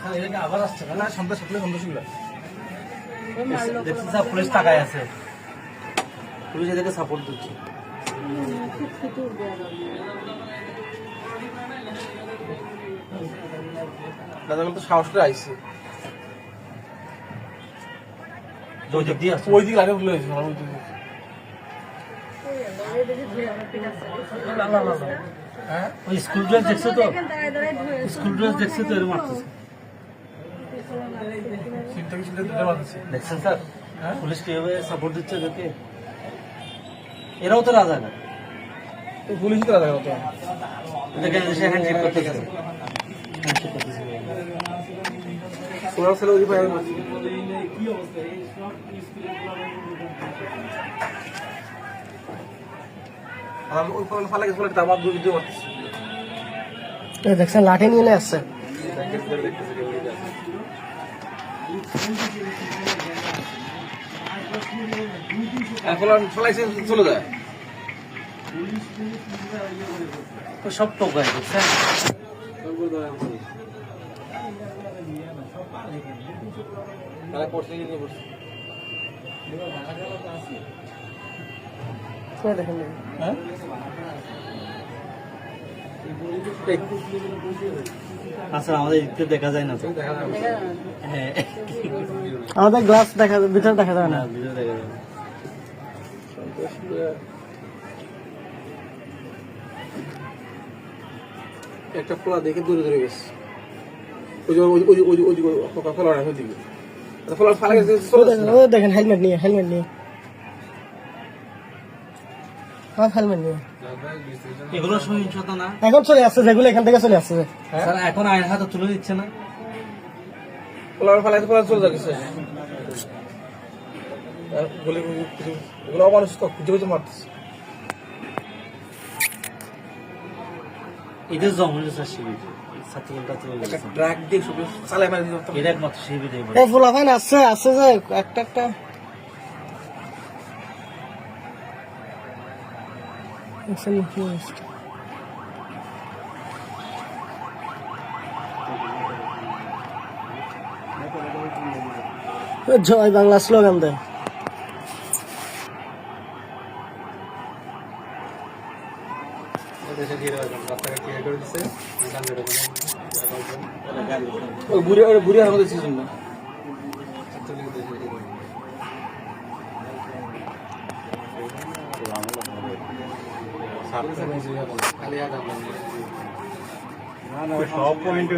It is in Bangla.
হ্যাঁ, আবার আসছে। না সন্ধ্যা সকালে সন্ধ্যা দেখছি স্যার পুলিশ টাকায় আছে। পুলিশ এদেরকে সাপোর্ট দিচ্ছে। দাদা তো সাহসটা আইছে। ওই দিক দিয়ে আসছে। ওই দিকে আগে ভুলে গেছে হ্যাঁ? ওই স্কুল ড্রেস দেখছ তো? স্কুল ড্রেস দেখছ তো? এরকম মারতেছে দেখছেন স্যার? হ্যাঁ? পুলিশ কীভাবে সাপোর্ট দিচ্ছে এদেরকে এরাও তো রাজা না পুলিশ তো দাদা কত এদেরকে এসে হ্যান্ডশেক করতে গেছে। হ্যান্ডশেক ছেলে ওই বলে আমার দুই দিতে মারছে দেখছেন লাঠি নিয়ে আসছে। ফলাইছে চলে যায়। সব পড়ছে নিয়ে পড়ছে দেখেন হ্যাঁ? আচ্ছা আমাদের ইতে দেখা যায় না তো দেখা যায় হ্যাঁ আমাদের গ্লাস দেখা ভিতরে দেখা যায় না ভিডিও দেখা যায় একটা পোলা দেখে দূরে দূরে গেছে ওই যে ওই ওই ওই ওই ওই পোকা ফলা দিকে ফলা ফালা গেছে দেখেন হেলমেট নিয়ে হ্যাঁ হেলমেট নিয়ে এগুলো সহিংসতা না? এখন চলে আসছে যেগুলো এখান থেকে চলে আসছে। হ্যাঁ? স্যার এখন আইন হাতে তুলে দিচ্ছে না? পোলা ফালাইতে পোলা চলে যাচ্ছে। আর বলে অমানুষ তো খুঁজে খুঁজে মারতেছে। এদের জঙ্গল স্যার শিবির। একটা ট্রাক দিয়ে সব চালাই মারি দিতে একমাত্র শিবির এই ফুলাফাইন আসছে আসছে যে একটা একটা। দেখছেন কি অবস্থা? জয় বাংলা স্লোগান দেয় ওই বুড়ি আমাদের সিজন না সব পয়েন্ট